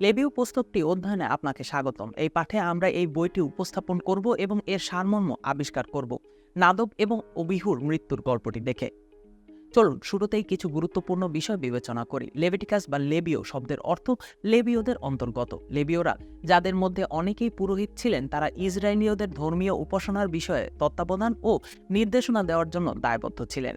LeBeau পুস্তকটি অধ্যয়নে আপনাকে স্বাগতম। এই পাঠে আমরা এই বইটি উপস্থাপন করব এবং এর সারমর্ম আবিষ্কার করব, নাদব এবং অবিহুর মৃত্যুর গল্পটি দেখে। চলুন, শুরুতেই কিছু গুরুত্বপূর্ণ বিষয় বিবেচনা করি। লেভিটিকাস বা লেবিও শব্দের অর্থ লেবিওদের অন্তর্গত। লেবিওরা যাদের মধ্যে অনেকেই পুরোহিত ছিলেন, তারা ইসরায়েলীয়দের ধর্মীয় উপাসনার বিষয়ে তত্ত্বাবধান ও নির্দেশনা দেওয়ার জন্য দায়বদ্ধ ছিলেন।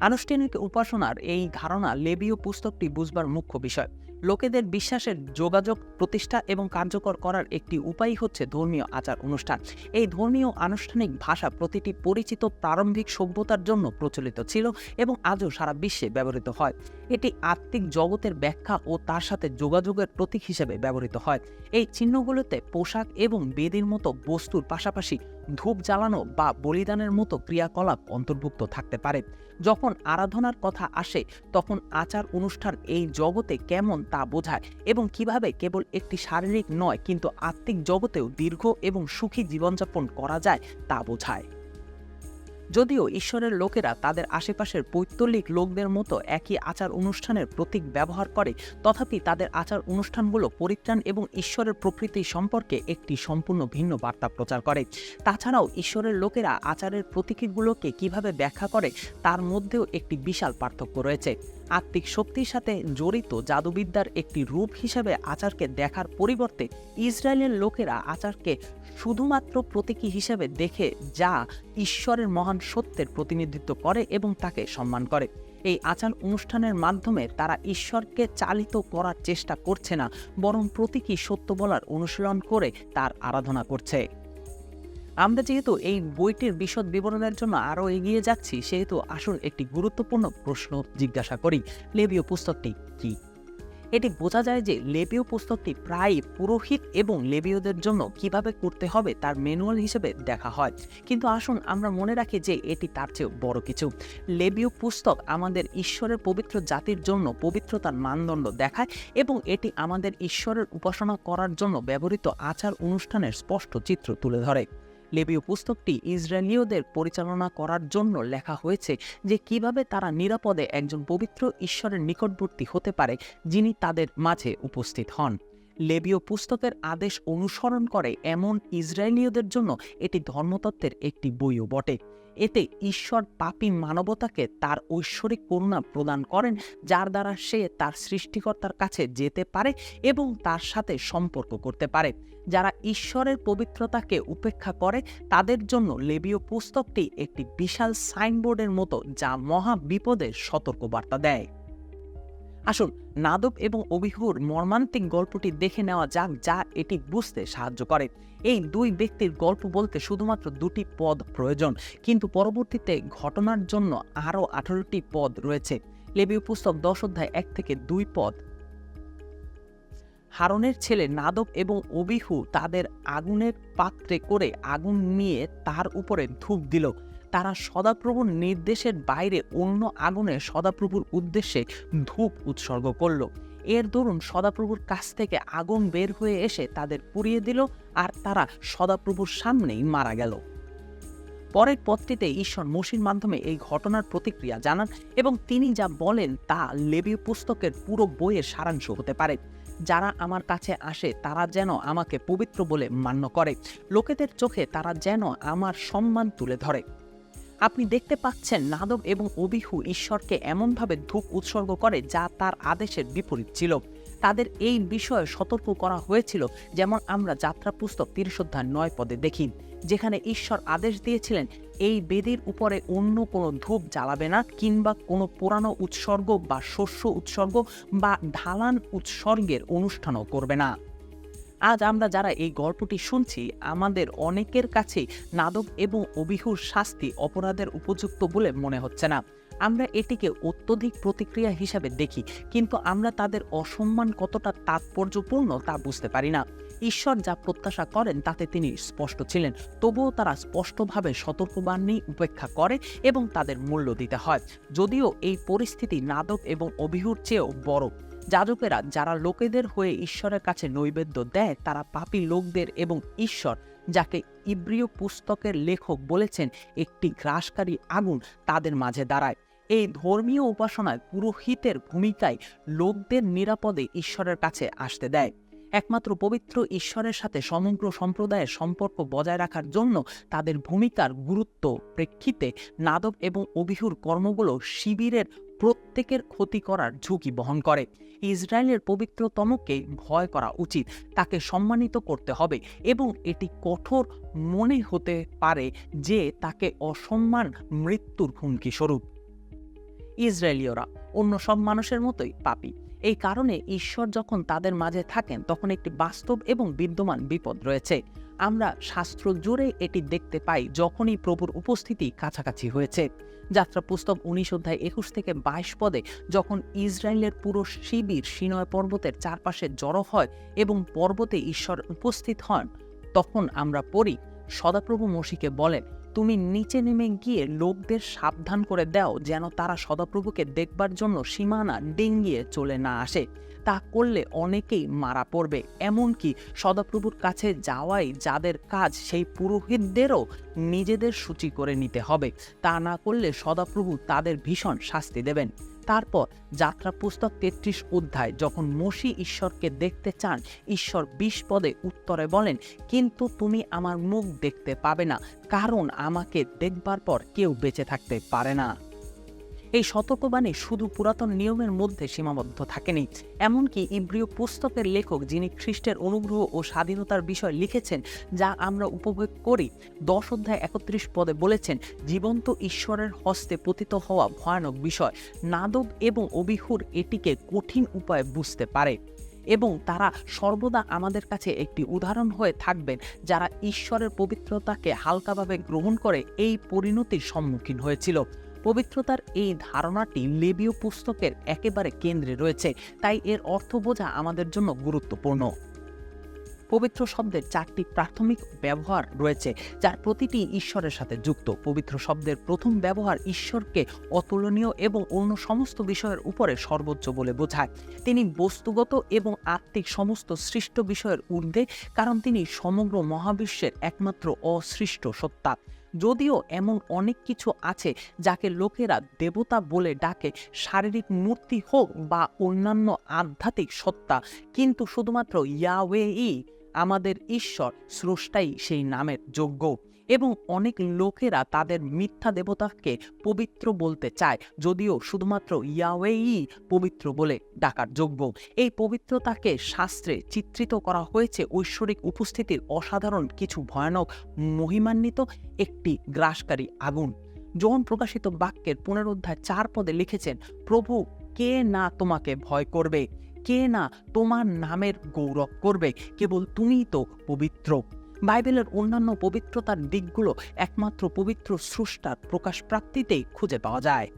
আনুষ্ঠানিক উপাসনার এই ধারণা লেবীয় পুস্তকটি বুঝবার মুখ্য বিষয়। লোকেদের বিশ্বাসের যোগাযোগ, প্রতিষ্ঠা এবং কার্যকর করার একটি উপায় হচ্ছে ধর্মীয় আচার অনুষ্ঠান। এই ধর্মীয় আনুষ্ঠানিক ভাষা প্রতিটি পরিচিত প্রারম্ভিক সভ্যতার জন্য প্রচলিত ছিল এবং আজও সারা বিশ্বে ব্যবহৃত হয়। এটি আত্মিক জগতের ব্যাখ্যা ও তার সাথে যোগাযোগের প্রতীক হিসেবে ব্যবহৃত হয়। এই চিহ্নগুলোতে পোশাক এবং বেদির মতো বস্তুর পাশাপাশি ধূপ জ্বালানো বা বলিদানের মতো ক্রিয়াকলাপ অন্তর্ভুক্ত থাকতে পারে। যখন আরাধনার কথা আসে, তখন আচার অনুষ্ঠান এই জগতে কেমন তা বোঝায় এবং কীভাবে কেবল একটি শারীরিক নয়, কিন্তু আত্মিক জগতেও দীর্ঘ এবং সুখী জীবনযাপন করা যায় তা বোঝায়। যদিও ঈশ্বরের লোকেরা তাদের আশেপাশের পৈতলিক লোকদের মতো একই আচার অনুষ্ঠানের প্রতীক ব্যবহার করে, তথাপি তাদের আচার অনুষ্ঠানগুলো পরিত্রাণ এবং ঈশ্বরের প্রকৃতি সম্পর্কে একটি সম্পূর্ণ ভিন্ন বার্তা প্রচার করে। তাছাড়াও ঈশ্বরের লোকেরা আচারের প্রতীকগুলোকে কীভাবে ব্যাখ্যা করে, তার মধ্যেও একটি বিশাল পার্থক্য রয়েছে। আত্মিক শক্তির সাথে জড়িত জাদুবিদ্যার একটি রূপ হিসেবে আচারকে দেখার পরিবর্তে ইসরায়েলের লোকেরা আচারকে শুধুমাত্র প্রতীকী হিসেবে দেখে যা ঈশ্বরের মহান সত্যের প্রতিনিধিত্ব করে এবং তাকে সম্মান করে। এই আচার অনুষ্ঠানের মাধ্যমে তারা ঈশ্বরকে চালিত করার চেষ্টা করছে না, বরং প্রতীকী সত্য বলার অনুশীলন করে তার আরাধনা করছে। আমরা যেহেতু এই বইটির বিশদ বিবরণের জন্য আরও এগিয়ে যাচ্ছি, সেহেতু আসুন একটি গুরুত্বপূর্ণ প্রশ্ন জিজ্ঞাসা করি, লেবীয় পুস্তকটি কি? এটি বোঝা যায় যে লেবীয় পুস্তকটি প্রায় পুরোহিত এবং লেবীয়দের জন্য কীভাবে করতে হবে তার ম্যানুয়াল হিসেবে দেখা হয়। কিন্তু আসুন আমরা মনে রাখি যে এটি তার চেয়েও বড় কিছু। লেবীয় পুস্তক আমাদের ঈশ্বরের পবিত্র জাতির জন্য পবিত্রতার মানদণ্ড দেখায় এবং এটি আমাদের ঈশ্বরের উপাসনা করার জন্য ব্যবহৃত আচার অনুষ্ঠানের স্পষ্ট চিত্র তুলে ধরে। লেবীয় পুস্তকটি ইসরায়েলীয়দের পরিচালনা করার জন্য লেখা হয়েছে যে কীভাবে তারা নিরাপদে একজন পবিত্র ঈশ্বরের নিকটবর্তী হতে পারে যিনি তাদের মাঝে উপস্থিত হন। লেবীয় পুস্তকের আদেশ অনুসরণ করে এমন ইসরায়েলীয়দের জন্য এটি ধর্মতত্ত্বের একটি বইও বটে। এতে ঈশ্বর পাপী মানবতাকে তার ঐশ্বরিক করুণা প্রদান করেন, যার দ্বারা সে তার সৃষ্টিকর্তার কাছে যেতে পারে এবং তার সাথে সম্পর্ক করতে পারে। যারা ঈশ্বরের পবিত্রতাকে উপেক্ষা করে, তাদের জন্য লেবীয় পুস্তকটি একটি বিশাল সাইনবোর্ডের মতো যা মহা বিপদের সতর্কবার্তা দেয়। আসুন, নাদব এবং অবিহুর মর্মান্তিক গল্পটি দেখে নেওয়া যাক যা এটি বুঝতে সাহায্য করে। এই দুই ব্যক্তির গল্প বলতে শুধুমাত্র দুটি পদ প্রয়োজন, কিন্তু পরবর্তীতে ঘটনার জন্য আরও আঠারোটি পদ রয়েছে। লেবীয় পুস্তক দশ অধ্যায় এক থেকে দুই পদ। হারনের ছেলে নাদব এবং অবিহু তাদের আগুনের পাত্রে করে আগুন নিয়ে তার উপরে ধূপ দিল। তারা সদাপ্রভুর নির্দেশের বাইরে অন্য আগুনে সদাপ্রভুর উদ্দেশ্যে ধূপ উৎসর্গ করল। এর দরুন সদাপ্রভুর কাছ থেকে আগুন বের হয়ে এসে তাদের পুড়িয়ে দিল আর তারা সদাপ্রভুর সামনেই মারা গেল। পরের পত্রিতে ঈশ্বর মসির মাধ্যমে এই ঘটনার প্রতিক্রিয়া জানান এবং তিনি যা বলেন তা লেবীয় পুস্তকের পুরো বইয়ের সারাংশ হতে পারে। যারা আমার কাছে আসে তারা যেন আমাকে পবিত্র বলে মান্য করে। লোকেদের চোখে তারা যেন আমার সম্মান তুলে ধরে। আপনি দেখতে পাচ্ছেন নাদব এবং অবিহু ঈশ্বরকে এমনভাবে ধূপ উৎসর্গ করে যা তার আদেশের বিপরীত ছিল। তাদের এই বিষয়ে সতর্ক করা হয়েছিল, যেমন আমরা যাত্রা পুস্তক তিরিশ অধ্যায় নয় পদে দেখি, যেখানে ঈশ্বর আদেশ দিয়েছিলেন, এই বেদির উপরে অন্য কোনো ধূপ জ্বালাবে না, কিংবা কোনো পুরানো উৎসর্গ বা শস্য উৎসর্গ বা ঢালান উৎসর্গের অনুষ্ঠানও করবে না। আজ আমরা যারা এই গল্পটি শুনছি, আমাদের অনেকের কাছে নাদব এবং অবিহুর শাস্তি অপরাধের উপযুক্ত বলে মনে হচ্ছে না। আমরা এটিকে অত্যধিক প্রতিক্রিয়া হিসাবে দেখি, কিন্তু আমরা তাদের অসম্মান কতটা তাৎপর্যপূর্ণ তা বুঝতে পারি না। ঈশ্বর যা প্রত্যাশা করেন, তাতে তিনি স্পষ্ট ছিলেন। তবুও তারা স্পষ্টভাবে সতর্কবাণী উপেক্ষা করে এবং তাদের মূল্য দিতে হয়। যদিও এই পরিস্থিতি নাদক এবং অবিহুর চেয়েও বড়। যাজকেরা যারা লোকেদের হয়ে ঈশ্বরের কাছে নৈবেদ্য দেয়, তারা পাপী লোকদের এবং ঈশ্বর, যাকে ইব্রিয় পুস্তকের লেখক বলেছেন, একটি গ্রাসকারী আগুন তাদের মাঝে দাঁড়ায়। এই ধর্মীয় উপাসনায় পুরোহিতের ভূমিকায় লোকদের নিরাপদে ঈশ্বরের কাছে আসতে দেয়। একমাত্র পবিত্র ঈশ্বরের সাথে সমগ্র সম্প্রদায়ের সম্পর্ক বজায় রাখার জন্য তাদের ভূমিকার গুরুত্ব প্রেক্ষিতে নাদব এবং অভিহুর কর্মগুলো শিবিরের প্রত্যেকের ক্ষতি করার ঝুঁকি বহন করে। ইসরায়েলের পবিত্রতমকে ভয় করা উচিত, তাকে সম্মানিত করতে হবে এবং এটি কঠোর মনে হতে পারে যে তাকে অসম্মান মৃত্যুর হুমকি স্বরূপ। ইসরায়েলীয়রা অন্য সব মানুষের মতোই পাপী। এই কারণে ঈশ্বর যখন তাদের মাঝে থাকেন, তখন একটি বাস্তব এবং বিদ্যমান বিপদ রয়েছে। আমরা শাস্ত্র জুড়ে এটি দেখতে পাই যখনই প্রভুর উপস্থিতি কাছাকাছি হয়েছে। যাত্রা পুস্তক উনিশ অধ্যায় একুশ থেকে বাইশ পদে যখন ইসরায়েলের পুরো শিবির সিনয় পর্বতের চারপাশে জড়ো হয় এবং পর্বতে ঈশ্বর উপস্থিত হন, তখন আমরা পড়ি, সদাপ্রভু মসিকে বলেন তুমি নিচে নেমে গিয়ে লোকদের সাবধান করে দাও যেন তারা সদাপ্রভুকে দেখবার জন্য সীমানা ডেঙ্গিয়ে চলে না আসে। তা করলে অনেকেই মারা পড়বে। এমনকি সদাপ্রভুর কাছে যাওয়াই যাদের কাজ, সেই পুরোহিতদেরও নিজেদের সূচি করে নিতে হবে। তা না করলে সদাপ্রভু তাদের ভীষণ শাস্তি দেবেন। তারপর যাত্রা পুস্তক তেত্রিশ অধ্যায়, যখন মসি ঈশ্বরকে দেখতে চান, ঈশ্বর বিশ পদে উত্তরে বলেন, কিন্তু তুমি আমার মুখ দেখতে পাবে না, কারণ আমাকে দেখবার পর কেউ বেঁচে থাকতে পারে না। এই সতর্কবাণী শুধু পুরাতন নিয়মের মধ্যে সীমাবদ্ধ থাকেনি। এমনকি ইব্রিয় পুস্তকের লেখক যিনি খ্রিস্টের অনুগ্রহ ও স্বাধীনতার বিষয় লিখেছেন, যা আমরা উপভোগ করি, দশ অধ্যায় একত্রিশ পদে বলেছেন, জীবন্ত ঈশ্বরের হস্তে পতিত হওয়া ভয়ানক বিষয়। নাদব এবং অবিহুর এটিকে কঠিন উপায়ে বুঝতে পারে। এবং তারা সর্বদা আমাদের কাছে একটি উদাহরণ হয়ে থাকবেন, যারা ঈশ্বরের পবিত্রতাকে হালকাভাবে গ্রহণ করে, এই পরিণতির সম্মুখীন হয়েছিল। পবিত্রতার এই ধারণাটি লেবীয় পুস্তকের একেবারে কেন্দ্রে রয়েছে, তাই এর অর্থ বোঝা আমাদের জন্য গুরুত্বপূর্ণ। পবিত্র শব্দের চারটি প্রাথমিক ব্যবহার রয়েছে, যার প্রতিটি ঈশ্বরের সাথে যুক্ত। পবিত্র শব্দের প্রথম ব্যবহার ঈশ্বরকে অতুলনীয় এবং অন্য সমস্ত বিষয়ের উপরে সর্বোচ্চ বলে বোঝায়। তিনি বস্তুগত এবং আত্মিক সমস্ত সৃষ্ট বিষয়ের ঊর্ধ্বে, কারণ তিনি সমগ্র মহাবিশ্বের একমাত্র অসৃষ্ট সত্তা। যদিও এমন অনেক কিছু আছে যাকে লোকেরা দেবতা বলে ডাকে, শারীরিক মূর্তি হোক বা অন্যান্য আধ্যাত্মিক সত্তা। কিন্তু শুধুমাত্র ইয়াওয়েই আমাদের ঈশ্বর, স্রষ্টাই সেই নামের যোগ্য। এবং অনেক লোকেরা তাদের মিথ্যা দেবতাকে পবিত্র বলতে চায়, যদিও শুধুমাত্র ইয়াওয়েই পবিত্র বলে ডাকার যোগ্য। এই পবিত্রতাকে শাস্ত্রে চিত্রিত করা হয়েছে ঐশ্বরিক উপস্থিতির অসাধারণ কিছু ভয়ানক মহিমান্বিত একটি গ্রাসকারী আগুন। যখন প্রকাশিত বাক্যের পুনরুদ্ধার চার পদে লিখেছেন, প্রভু, কে না তোমাকে ভয় করবে? কে না তোমার নামের গৌরব করবে? কেবল তুমিই তো পবিত্র। বাইবেলের অন্যান্য পবিত্রতার দিকগুলো একমাত্র পবিত্র স্রষ্টার প্রকাশ প্রাপ্তিতেই খুঁজে পাওয়া যায়।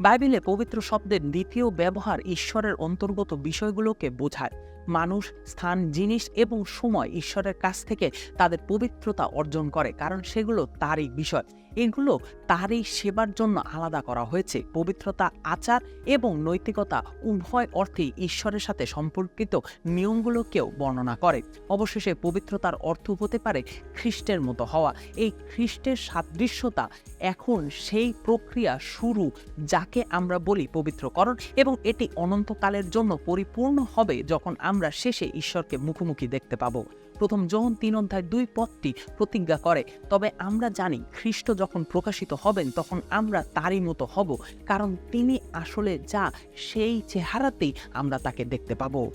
বাইবেলে পবিত্র শব্দের দ্বিতীয় ব্যবহার ঈশ্বরের অন্তর্গত বিষয়গুলোকে বোঝায়। মানুষ, স্থান, জিনিস এবং সময় ঈশ্বরের কাছ থেকে তাদের পবিত্রতা অর্জন করে, কারণ সেগুলো তারই বিষয়। এগুলো তারই সেবার জন্য আলাদা করা হয়েছে। পবিত্রতা, আচার এবং নৈতিকতা উভয় অর্থেই ঈশ্বরের সাথে সম্পর্কিত নিয়মগুলোকেও বর্ণনা করে। অবশেষে পবিত্রতার অর্থ হতে পারে খ্রিস্টের মতো হওয়া। এই খ্রিস্টের সাদৃশ্যতা এখন সেই প্রক্রিয়া শুরু যাকে আমরা বলি পবিত্রকরণ এবং এটি অনন্তকালের জন্য পরিপূর্ণ হবে যখন আমরা শেষে ঈশ্বরকে মুখোমুখি দেখতে পাবো। প্রথম যখন তিন অধ্যায় দুই পদটি প্রতিজ্ঞা করে, তবে আমরা জানি খ্রিস্ট যখন প্রকাশিত হবেন, তখন আমরা তারই মতো হব, কারণ তিনি আসলে যা, সেই চেহারাতেই আমরা তাকে দেখতে পাবো।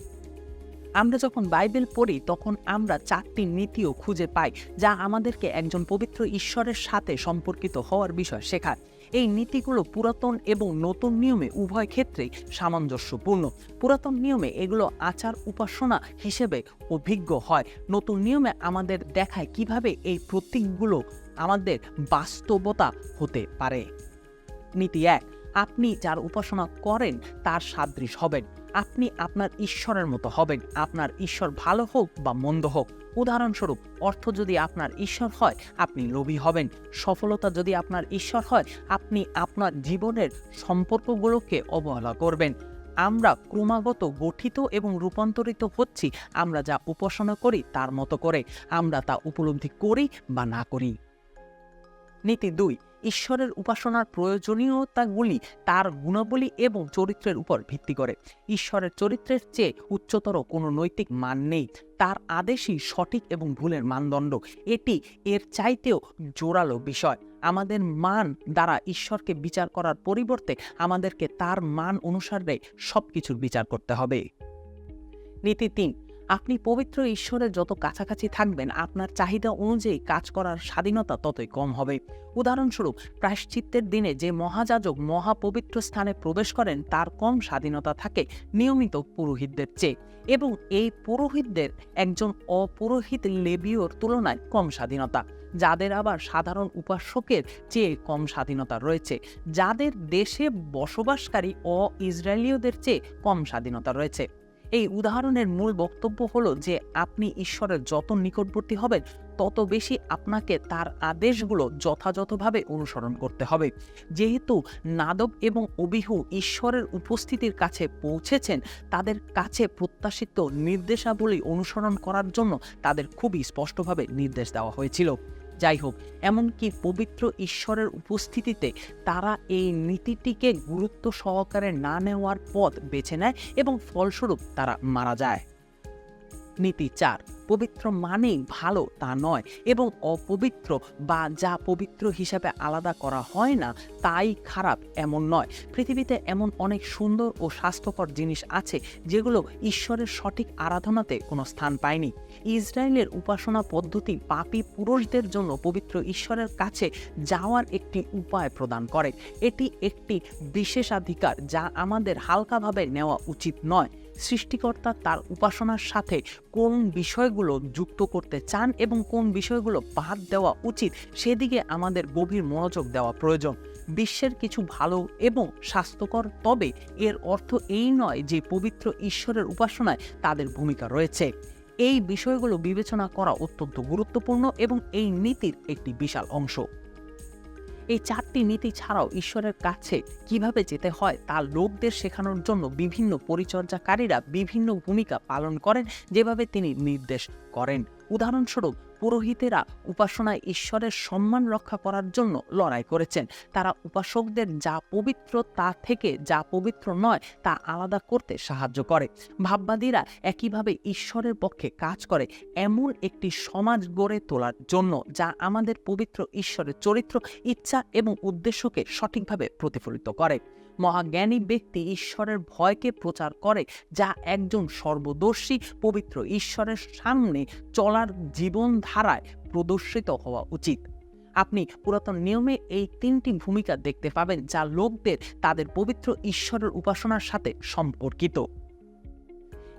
আমরা যখন বাইবেল পড়ি, তখন আমরা চারটি নীতিও খুঁজে পাই, যা আমাদেরকে একজন পবিত্র ঈশ্বরের সাথে সম্পর্কিত হওয়ার বিষয় শেখায়। এই নীতিগুলো পুরাতন এবং নতুন নিয়মে উভয় ক্ষেত্রেই সামঞ্জস্যপূর্ণ। পুরাতন নিয়মে এগুলো আচার উপাসনা হিসেবে অভিজ্ঞ হয়। নতুন নিয়মে আমাদের দেখায় কীভাবে এই প্রতীকগুলো আমাদের বাস্তবতা হতে পারে। নীতি এক, আপনি যার উপাসনা করেন তার সাদৃশ হবেন। আপনি আপনার ঈশ্বরের মতো হবেন। আপনার ঈশ্বর ভালো হোক বা মন্দ হোক। উদাহরণস্বরূপ, অর্থ যদি আপনার ঈশ্বর হয়, আপনি লোভী হবেন। সফলতা যদি আপনার ঈশ্বর হয়, আপনি আপনার জীবনের সম্পর্কগুলোকে অবহেলা করবেন। আমরা ক্রমাগত গঠিত এবং রূপান্তরিত হচ্ছি। আমরা যা উপাসনা করি, তার মতো করে। আমরা তা উপলব্ধি করি বা না করি। নীতি দুই ঈশ্বরের উপাসনার প্রয়োজনীয়তাগুলি তার গুণাবলী এবং চরিত্রের উপর ভিত্তি করে। ঈশ্বরের চরিত্রের চেয়ে উচ্চতর কোনো নৈতিক মান নেই। তার আদেশই সঠিক এবং ভুলের মানদণ্ড। এটি এর চাইতেও জোরালো বিষয়। আমাদের মান দ্বারা ঈশ্বরকে বিচার করার পরিবর্তে আমাদেরকে তার মান অনুসারে সব কিছুর বিচার করতে হবে। নীতি তিন আপনি পবিত্র ঈশ্বরের যত কাছাকাছি থাকবেন, আপনার চাহিদা অনুযায়ী কাজ করার স্বাধীনতা ততই কম হবে। উদাহরণস্বরূপ, প্রায়শ্চিত্তের দিনে যে মহাযাজক মহাপবিত্র স্থানে প্রবেশ করেন, তার কম স্বাধীনতা থাকে নিয়মিত পুরোহিতদের চেয়ে এবং এই পুরোহিতদের একজন অপুরোহিত লেবিওর তুলনায় কম স্বাধীনতা। যাদের আবার সাধারণ উপাসকের চেয়ে কম স্বাধীনতা রয়েছে, যাদের দেশে বসবাসকারী অ ইসরায়েলীয়দের চেয়ে কম স্বাধীনতা রয়েছে। এই উদাহরণের মূল বক্তব্য হলো যে আপনি ঈশ্বরের যত নিকটবর্তী হবেন, তত বেশি আপনাকে তার আদেশগুলো যথাযথভাবে অনুসরণ করতে হবে। যেহেতু নাদব এবং অবিহু ঈশ্বরের উপস্থিতির কাছে পৌঁছেছেন, তাদের কাছে প্রত্যাশিত নির্দেশাবলী অনুসরণ করার জন্য তাদের খুবই স্পষ্টভাবে নির্দেশ দেওয়া হয়েছিল। যাই হোক এমনকি পবিত্র ঈশ্বরের উপস্থিতিতে তারা এই নীতিটিকে গুরুত্ব সহকারে না নেওয়ার পথ বেছে নেয় এবং ফলস্বরূপ তারা মারা যায়। নীতি চার, পবিত্র মানেই ভালো তা নয় এবং অপবিত্র বা যা পবিত্র হিসাবে আলাদা করা হয় না তাই খারাপ এমন নয়। পৃথিবীতে এমন অনেক সুন্দর ও স্বাস্থ্যকর জিনিস আছে যেগুলো ঈশ্বরের সঠিক আরাধনাতে কোনো স্থান পায়নি। ইসরায়েলের উপাসনা পদ্ধতি পাপী পুরুষদের জন্য পবিত্র ঈশ্বরের কাছে যাওয়ার একটি উপায় প্রদান করে। এটি একটি বিশেষাধিকার যা আমাদের হালকাভাবে নেওয়া উচিত নয়। সৃষ্টিকর্তা তার উপাসনার সাথে কোন বিষয়গুলো যুক্ত করতে চান এবং কোন বিষয়গুলো বাদ দেওয়া উচিত, সেদিকে আমাদের গভীর মনোযোগ দেওয়া প্রয়োজন। বিশ্বের কিছু ভালো এবং স্বাস্থ্যকর তবে এর অর্থ এই নয় যে পবিত্র ঈশ্বরের উপাসনায় তাদের ভূমিকা রয়েছে। এই বিষয়গুলো বিবেচনা করা অত্যন্ত গুরুত্বপূর্ণ এবং এই নীতির একটি বিশাল অংশ। এই চারটি নীতি ছাড়াও ঈশ্বরের কাছে কীভাবে যেতে হয় তা লোকদের শেখানোর জন্য বিভিন্ন পরিচর্যাকারীরা বিভিন্ন ভূমিকা পালন করেন, যেভাবে তিনি নির্দেশ করেন। উদাহরণস্বরূপ পুরোহিতেরা উপাসনায় ঈশ্বরের সম্মান রক্ষা করার জন্য লড়াই করেছেন। তারা উপাসকদের যা পবিত্র তা থেকে যা পবিত্র নয়, তা আলাদা করতে সাহায্য করে। ভাববাদীরা একইভাবে ঈশ্বরের পক্ষে কাজ করে এমন একটি সমাজ গড়ে তোলার জন্য, যা আমাদের পবিত্র ঈশ্বরের চরিত্র, ইচ্ছা এবং উদ্দেশ্যকে সঠিকভাবে প্রতিফলিত করে। মহাজ্ঞানী ব্যক্তি ঈশ্বরের ভয়কে প্রচার করে, যা একজন সর্বদর্শী পবিত্র ঈশ্বরের সামনে চলার জীবনধারায় প্রদর্শিত হওয়া উচিত। আপনি পুরাতন নিয়মে এই তিনটি ভূমিকা দেখতে পাবেন, যা লোকদের তাদের পবিত্র ঈশ্বরের উপাসনার সাথে সম্পর্কিত।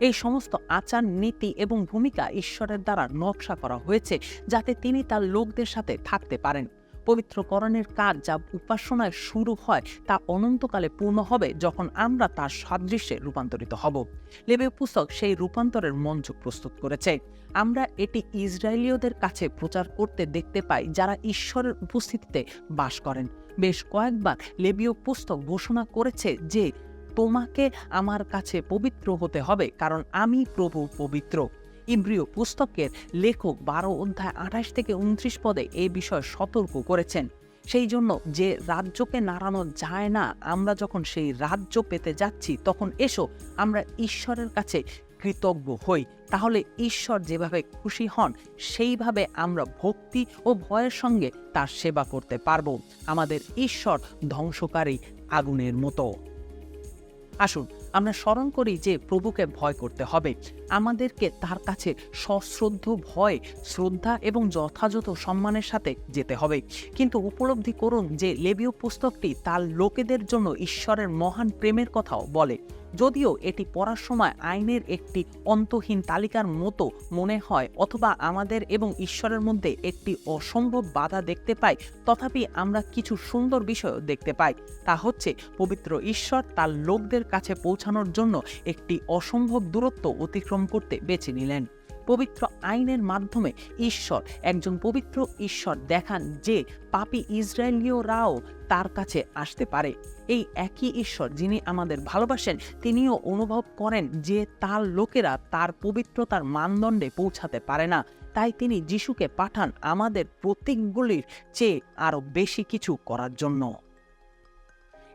এই সমস্ত আচার, নীতি এবং ভূমিকা ঈশ্বরের দ্বারা নকশা করা হয়েছে, যাতে তিনি তার লোকদের সাথে থাকতে পারেন। পবিত্রকরণের কাজ যা উপাসনায় শুরু হয়, তা অনন্তকালে পূর্ণ হবে যখন আমরা তার সাদৃশ্যে রূপান্তরিত হব। লেবে পুস্তক সেই রূপান্তরের মঞ্চ প্রস্তুত করেছে। আমরা এটি ইসরায়েলীয়দের কাছে প্রচার করতে দেখতে পাই যারা ঈশ্বরের উপস্থিতিতে বাস করেন। বেশ কয়েকবার লেবীয় পুস্তক ঘোষণা করেছে যে, তোমাকে আমার কাছে পবিত্র হতে হবে কারণ আমি প্রভু পবিত্র। ইব্রিয় পুস্তকের লেখক বারো অধ্যায় আঠাশ থেকে উনত্রিশ পদে এই বিষয়ে সতর্ক করেছেন। সেই জন্য যে রাজ্যকে নাড়ানো যায় না, আমরা যখন সেই রাজ্য পেতে যাচ্ছি, তখন এসো, আমরা ঈশ্বরের কাছে কৃতজ্ঞ হই। তাহলে ঈশ্বর যেভাবে খুশি হন, সেইভাবে আমরা ভক্তি ও ভয়ের সঙ্গে তার সেবা করতে পারব। আমাদের ঈশ্বর ধ্বংসকারী আগুনের মতো। আসুন আমরা স্মরণ করি যে প্রভুকে ভয় করতে হবে। আমাদেরকে তার কাছে সশ্রদ্ধ ভয়, শ্রদ্ধা এবং যথাযথ সম্মানের সাথে যেতে হবে। কিন্তু উপলব্ধি করুন যে লেবীয় পুস্তকটি তার লোকেদের জন্য ঈশ্বরের মহান প্রেমের কথাও বলে। যদিও এটি পড়ার সময় আইনের একটি অন্তহীন তালিকার মতো মনে হয় অথবা আমাদের এবং ঈশ্বরের মধ্যে একটি অসম্ভব বাধা দেখতে পাই, তথাপি আমরা কিছু সুন্দর বিষয় দেখতে পাই। তা হচ্ছে, পবিত্র ঈশ্বর তার লোকদের কাছে পৌঁছানোর জন্য একটি অসম্ভব দূরত্ব অতিক্রম করতে বেছে নিলেন। পবিত্র আইনের মাধ্যমে ঈশ্বর, একজন পবিত্র ঈশ্বর দেখান যে পাপী ইসরায়েলীয়রাও তার কাছে আসতে পারে। এই একই ঈশ্বর যিনি আমাদের ভালোবাসেন, তিনিও অনুভব করেন যে তার লোকেরা তার পবিত্রতার মানদণ্ডে পৌঁছাতে পারে না। তাই তিনি যিশুকে পাঠান আমাদের প্রতীকগুলির চেয়ে আরও বেশি কিছু করার জন্য।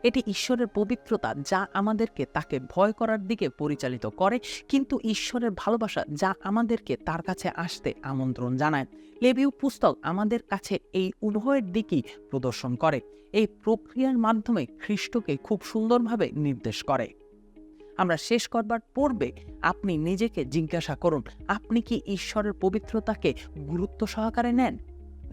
এটি ঈশ্বরের পবিত্রতা যা আমাদেরকে তাকে ভয় করার দিকে পরিচালিত করে, কিন্তু ঈশ্বরের ভালোবাসা যা আমাদেরকে তার কাছে আসতে আমন্ত্রণ জানায়। লেবিউ পুস্তক আমাদের কাছে এই উভয়ের দিকই প্রদর্শন করে। এই প্রক্রিয়ার মাধ্যমে খ্রিস্টকে খুব সুন্দরভাবে নির্দেশ করে। আমরা শেষ করবার পূর্বে আপনি নিজেকে জিজ্ঞাসা করুন, আপনি কি ঈশ্বরের পবিত্রতাকে গুরুত্ব সহকারে নেন?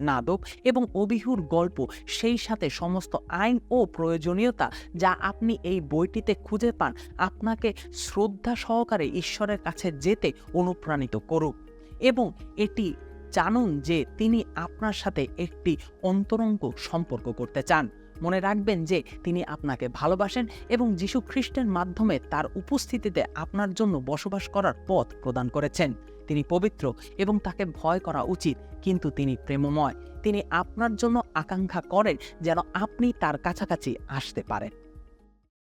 নাদব এবং অবিহুর গল্প সেই সাথে সমস্ত আইন ও প্রয়োজনীয়তা যা আপনি এই বইটিতে খুঁজে পান আপনাকে শ্রদ্ধা সহকারে ঈশ্বরের কাছে যেতে অনুপ্রাণিত করুক। এবং এটি জানুন যে তিনি আপনার সাথে একটি অন্তরঙ্গ সম্পর্ক করতে চান। মনে রাখবেন যে তিনি আপনাকে ভালোবাসেন এবং যীশু খ্রিস্টের মাধ্যমে তার উপস্থিতিতে আপনার জন্য বসবাস করার পথ প্রদান করেছেন। তিনি পবিত্র এবং তাকে ভয় করা উচিত, কিন্তু তিনি প্রেমময়। তিনি আপনার জন্য আকাঙ্ক্ষা করেন যেন আপনি তার কাছাকাছি আসতে পারেন।